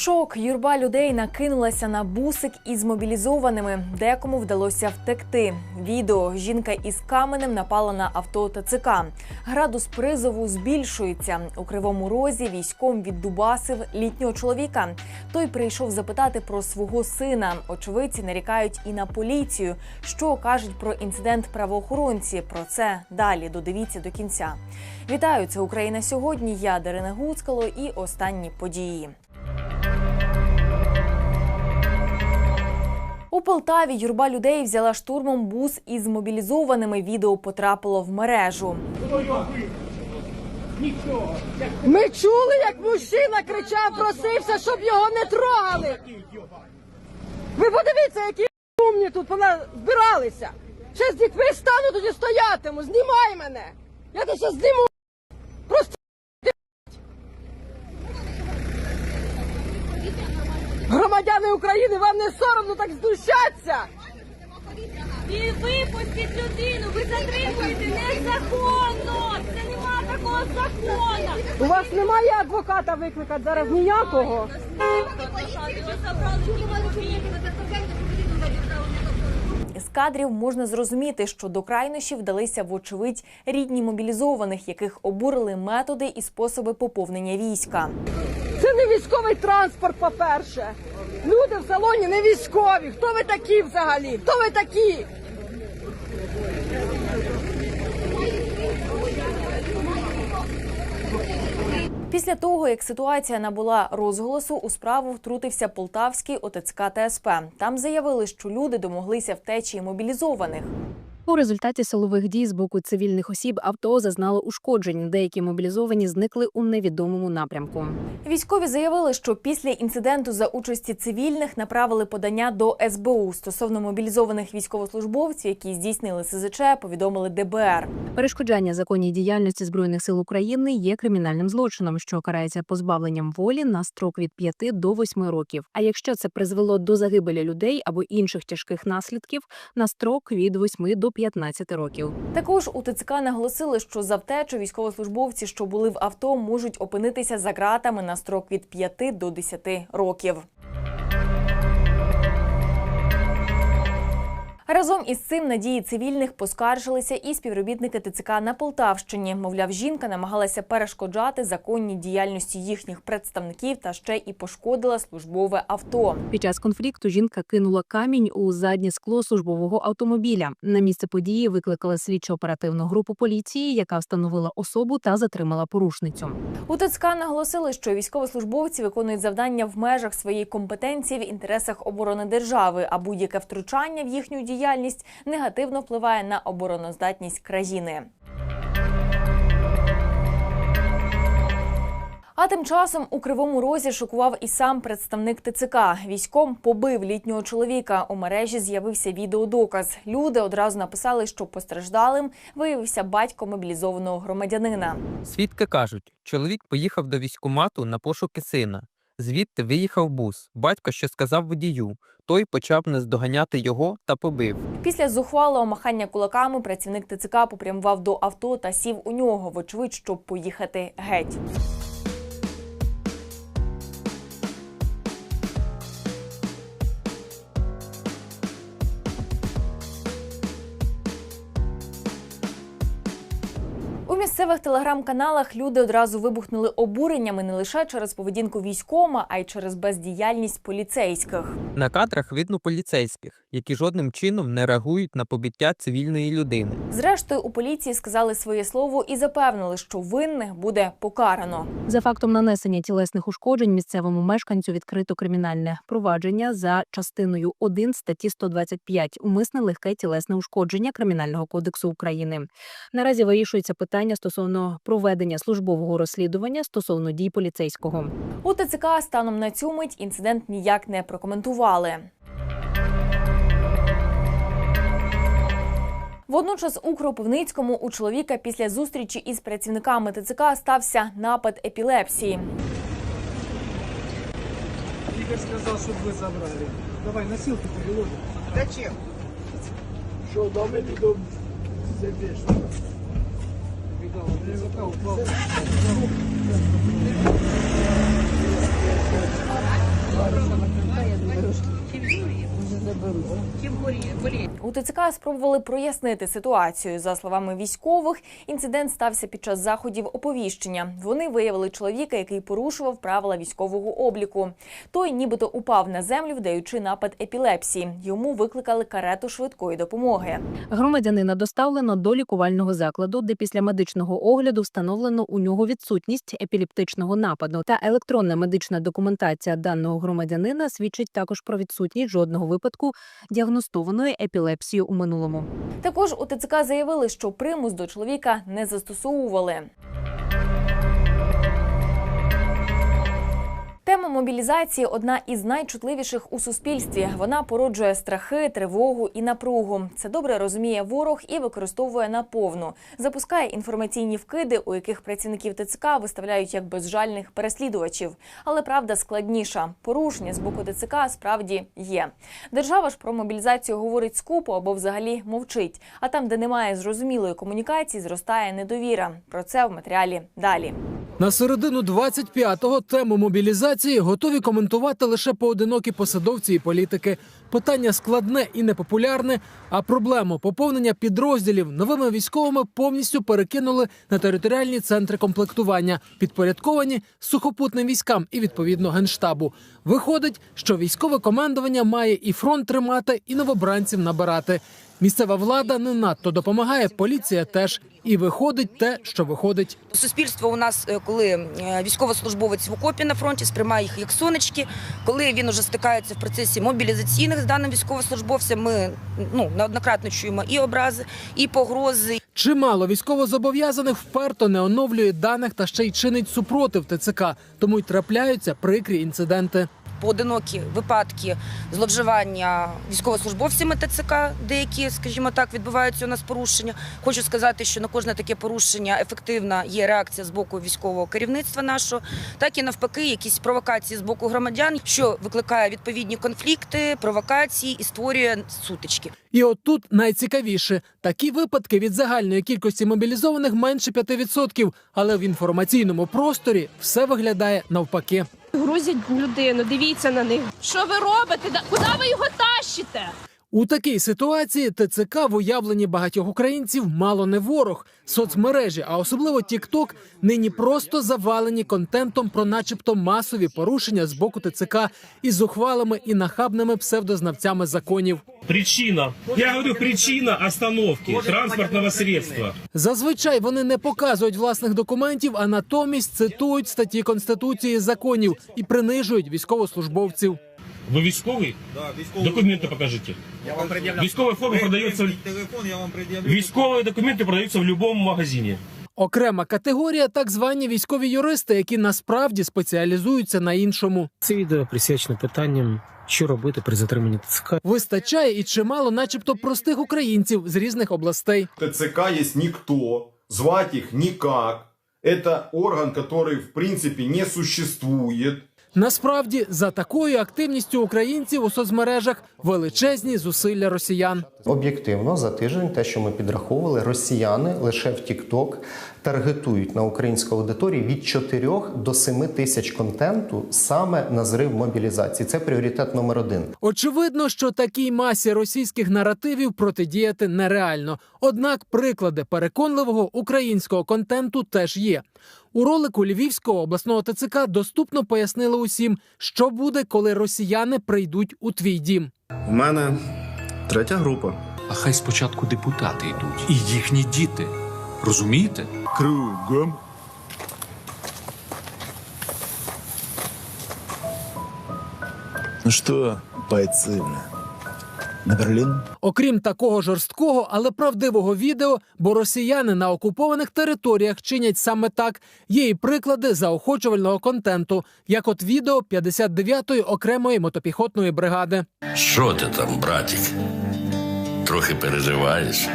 Шок, юрба людей накинулася на бусик із мобілізованими. Декому вдалося втекти. Відео жінка із каменем напала на авто ТЦК. Градус призову збільшується. У кривому розі військом віддубасив літнього чоловіка. Той прийшов запитати про свого сина. Очевидці нарікають і на поліцію. Що кажуть про інцидент правоохоронці? Про це далі додивіться до кінця. Вітаю, це Україна сьогодні. Я Дарина Гуцкало і останні події. У Полтаві юрба людей взяла штурмом бус із мобілізованими. Відео потрапило в мережу. Ми чули, як мужчина кричав, просився, щоб його не трогали. Ви подивіться, які умні тут вона збиралися. Ще з дітьми стану тоді стоятиму. Знімай мене. Я тебе ще зніму. Просто громадяни України, вам не соромно так знущатися. І випустіть людину, ви затримуєте незаконно! Це нема такого закону! У вас немає адвоката викликати зараз ніякого. Забрали. З кадрів можна зрозуміти, що до крайнощів вдалися вочевидь рідні мобілізованих, яких обурили методи і способи поповнення війська. Це не військовий транспорт, по-перше. Люди в салоні не військові. Хто ви такі взагалі? Хто ви такі? Після того, як ситуація набула розголосу, у справу втрутився полтавський ОТЦК ТСП. Там заявили, що люди домоглися втечі мобілізованих. У результаті силових дій з боку цивільних осіб авто зазнало ушкоджень. Деякі мобілізовані зникли у невідомому напрямку. Військові заявили, що після інциденту за участі цивільних направили подання до СБУ стосовно мобілізованих військовослужбовців, які здійснили СЗЧ, повідомили ДБР. Перешкоджання законній діяльності збройних сил України є кримінальним злочином, що карається позбавленням волі на строк від 5 до 8 років. А якщо це призвело до загибелі людей або інших тяжких наслідків, на строк від 8 до 15 років. Також у ТЦК наголосили, що за втечу військовослужбовці, що були в авто, можуть опинитися за ґратами на строк від 5 до 10 років. Разом із цим надії цивільних поскаржилися і співробітники ТЦК на Полтавщині. Мовляв, жінка намагалася перешкоджати законній діяльності їхніх представників та ще і пошкодила службове авто. Під час конфлікту жінка кинула камінь у заднє скло службового автомобіля. На місце події викликали слідчо-оперативну групу поліції, яка встановила особу та затримала порушницю. У ТЦК наголосили, що військовослужбовці виконують завдання в межах своєї компетенції в інтересах оборони держави, а будь-яке втручання в їхню діяльність негативно впливає на обороноздатність країни. А тим часом у кривому розі шокував і сам представник ТЦК. Військом побив літнього чоловіка. У мережі з'явився відеодоказ. Люди одразу написали, що постраждалим виявився батько мобілізованого громадянина. Свідки кажуть, чоловік поїхав до військкомату на пошуки сина. Звідти виїхав бус. Батько що сказав водію. Той почав наздоганяти його та побив. Після зухвалого махання кулаками працівник ТЦК попрямував до авто та сів у нього, вочевидь, щоб поїхати геть. Місцевих телеграм-каналах люди одразу вибухнули обуреннями не лише через поведінку військома, а й через бездіяльність поліцейських. На кадрах видно поліцейських, які жодним чином не реагують на побиття цивільної людини. Зрештою, у поліції сказали своє слово і запевнили, що винних буде покарано. За фактом нанесення тілесних ушкоджень місцевому мешканцю відкрито кримінальне провадження за частиною 1 статті 125 умисне легке тілесне ушкодження Кримінального кодексу України. Наразі вирішується питання стосовно проведення службового розслідування стосовно дій поліцейського. У ТЦК станом на цю мить інцидент ніяк не прокоментували. Водночас у Кропивницькому у чоловіка після зустрічі із працівниками ТЦК стався напад епілепсії. Игорь сказал, чтобы вы забрали. Давай, носилки переложим. Зачем? Что, дом или дом? Забежь. Legal, legal, legal. Заберуть. У ТЦК спробували прояснити ситуацію. За словами військових, інцидент стався під час заходів оповіщення. Вони виявили чоловіка, який порушував правила військового обліку. Той нібито упав на землю, вдаючи напад епілепсії. Йому викликали карету швидкої допомоги. Громадянина доставлено до лікувального закладу, де після медичного огляду встановлено у нього відсутність епілептичного нападу. Та електронна медична документація даного громадянина свідчить також про відсутність жодного випадку діагностованої епілепсії у минулому. Також у ТЦК заявили, що примус до чоловіка не застосовували. Тема мобілізації одна із найчутливіших у суспільстві. Вона породжує страхи, тривогу і напругу. Це добре розуміє ворог і використовує наповну. Запускає інформаційні вкиди, у яких працівників ТЦК виставляють як безжальних переслідувачів. Але правда складніша. Порушення з боку ТЦК справді є. Держава ж про мобілізацію говорить скупо або взагалі мовчить. А там, де немає зрозумілої комунікації, зростає недовіра. Про це в матеріалі далі. На середину 25-го тему мобілізації готові коментувати лише поодинокі посадовці і політики. Питання складне і непопулярне, а проблему поповнення підрозділів новими військовими повністю перекинули на територіальні центри комплектування, підпорядковані сухопутним військам і відповідно генштабу. Виходить, що військове командування має і фронт тримати, і новобранців набирати. Місцева влада не надто допомагає, поліція теж. І виходить те, що виходить. Суспільство у нас, е, коли е, військовослужбовець в окопі на фронті, сприймає їх як сонечки. Коли він уже стикається в процесі мобілізаційних з даним військовослужбовцем, ми ну неоднократно чуємо і образи, і погрози, Чимало військовозобов'язаних вперто не оновлює даних та ще й чинить супротив ТЦК, тому й трапляються прикрі інциденти. Поодинокі випадки зловживання військовослужбовцями ТЦК, деякі, скажімо так, відбуваються у нас порушення. Хочу сказати, що на кожне таке порушення ефективна є реакція з боку військового керівництва нашого, так і навпаки, якісь провокації з боку громадян, що викликає відповідні конфлікти, провокації і створює сутички. І от тут найцікавіше такі випадки від загальної кількості мобілізованих менше 5%, але в інформаційному просторі все виглядає навпаки. Грузять людину, дивіться на них. Що ви робите? Куди ви його тащите? У такій ситуації ТЦК в уявленні багатьох українців мало не ворог. Соцмережі, а особливо TikTok, нині просто завалені контентом про, начебто, масові порушення з боку ТЦК із зухвалими і нахабними псевдознавцями законів. Причина. Я говорю, причина остановки транспортного средства. Зазвичай вони не показують власних документів, а натомість цитують статті конституції законів і принижують військовослужбовців. Вы військовий? Да, військовий. Документы покажите. Я вам пред'являв. Військова форма Ви- продається в- ви- Телефон я вам пред'явлю. Військові документи продаються в будь-якому магазині. Окрема категорія так звані військові юристи, які насправді спеціалізуються на іншому. Це відео присвячено питанням, що робити при затриманні ТЦК. Вистачає і чимало, начебто, простих українців з різних областей. ТЦК есть никто, звать их никак. Это орган, который в принципе не существует. Насправді, за такою активністю українців у соцмережах величезні зусилля росіян. Об'єктивно, за тиждень, те, що ми підраховували, росіяни лише в TikTok таргетують на українську аудиторію від 4 до 7 тисяч контенту саме на зрив мобілізації. Це пріоритет номер один. Очевидно, що такій масі російських наративів протидіяти нереально. Однак приклади переконливого українського контенту теж є. У ролику Львівського обласного ТЦК доступно пояснили усім, що буде, коли росіяни прийдуть у твій дім. У мене третя група. А хай спочатку депутати йдуть. І їхні діти. Розумієте? Кругом. Ну що, бойці, на Берлін? Окрім такого жорсткого, але правдивого відео, бо росіяни на окупованих територіях чинять саме так. Є і приклади заохочувального контенту, як от відео 59-ї окремої мотопіхотної бригади. Що ти там, братик? Трохи переживаєш?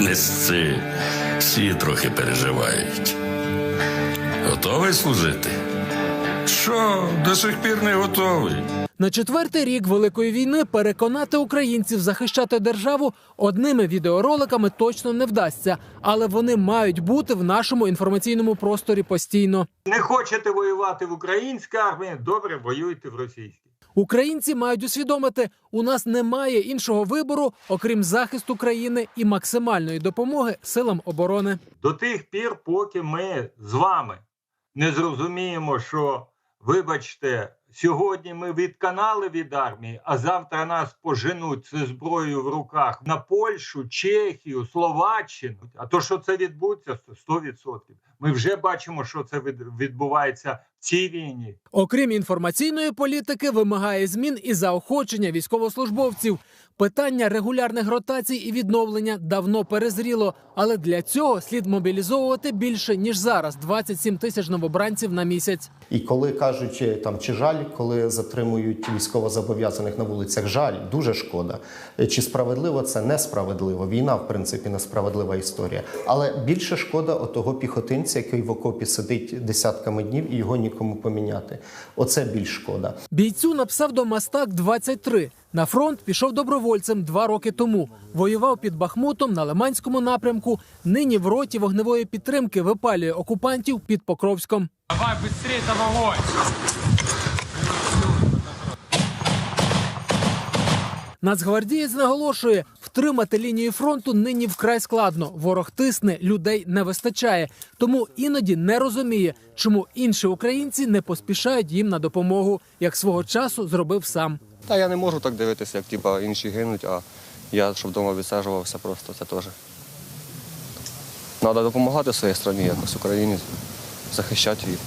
Не сци. Всі трохи переживають. Готовий служити? Що, до сих пір не готовий? На четвертий рік великої війни переконати українців захищати державу одними відеороликами точно не вдасться, але вони мають бути в нашому інформаційному просторі постійно. Не хочете воювати в українській армії, добре воюйте в російській. Українці мають усвідомити, у нас немає іншого вибору, окрім захисту країни і максимальної допомоги силам оборони. До тих пір, поки ми з вами не зрозуміємо, що, вибачте, сьогодні ми відканали від армії, а завтра нас поженуть зі зброєю в руках на Польщу, Чехію, Словаччину. А то, що це відбудеться, 100%. Ми вже бачимо, що це відбувається цій війні. Окрім інформаційної політики, вимагає змін і заохочення військовослужбовців. Питання регулярних ротацій і відновлення давно перезріло, але для цього слід мобілізовувати більше ніж зараз 27 тисяч новобранців на місяць. І коли кажуть там чи жаль, коли затримують військовозобов'язаних на вулицях, жаль, дуже шкода. Чи справедливо це несправедливо? Війна, в принципі, несправедлива історія. Але більше шкода отого піхотинця, який в окопі сидить десятками днів і його нікому поміняти. Оце більш шкода. Бійцю на псевдомастак 23 на фронт пішов добровольцем два роки тому. Воював під Бахмутом на Лиманському напрямку. Нині в роті вогневої підтримки випалює окупантів під Покровськом. Давай быстрее за вогонь. Нацгвардієць наголошує, втримати лінію фронту нині вкрай складно. Ворог тисне, людей не вистачає. Тому іноді не розуміє, чому інші українці не поспішають їм на допомогу, як свого часу зробив сам. Та я не можу так дивитися, як типа, інші гинуть, а я щоб вдома відсаджувався просто це теж. Треба допомагати своїй країні, якось Україні, захищати її.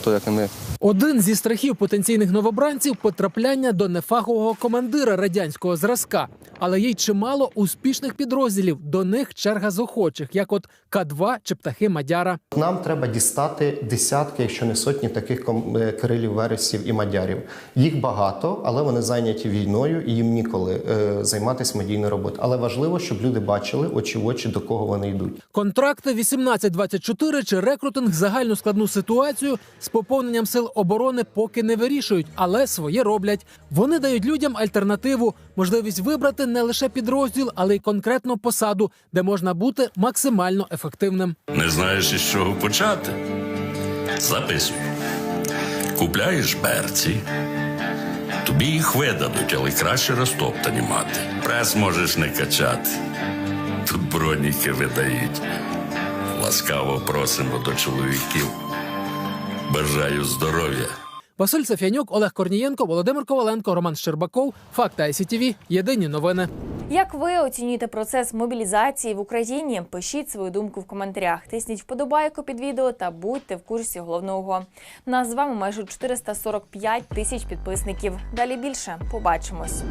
Хто як не ми. Один зі страхів потенційних новобранців потрапляння до нефахового командира радянського зразка. Але є й чимало успішних підрозділів. До них черга з охочих, як от К2 чи птахи Мадяра. Нам треба дістати десятки, якщо не сотні таких е, Кирилів, Вересів і Мадярів. Їх багато, але вони зайняті війною і їм ніколи е, займатися медійною роботою. Але важливо, щоб люди бачили очі в очі, до кого вони йдуть. Контракти 18-24 чи рекрутинг загальну складну ситуацію з поповненням сил оборони поки не вирішують, але своє роблять. Вони дають людям альтернативу, можливість вибрати не лише підрозділ, але й конкретну посаду, де можна бути максимально ефективним. Не знаєш із чого почати? Записуй. Купляєш берці. Тобі їх видадуть, але краще розтоптані мати. Прес можеш не качати. Тут броніки видають. Ласкаво просимо до чоловіків. Бажаю здоров'я. Василь Сафянюк, Олег Корнієнко, Володимир Коваленко, Роман Щербаков. Факти ICTV. Єдині новини. Як ви оцінюєте процес мобілізації в Україні? Пишіть свою думку в коментарях. Тисніть вподобайку під відео та будьте в курсі головного. Нас з вами майже 445 тисяч підписників. Далі більше побачимось.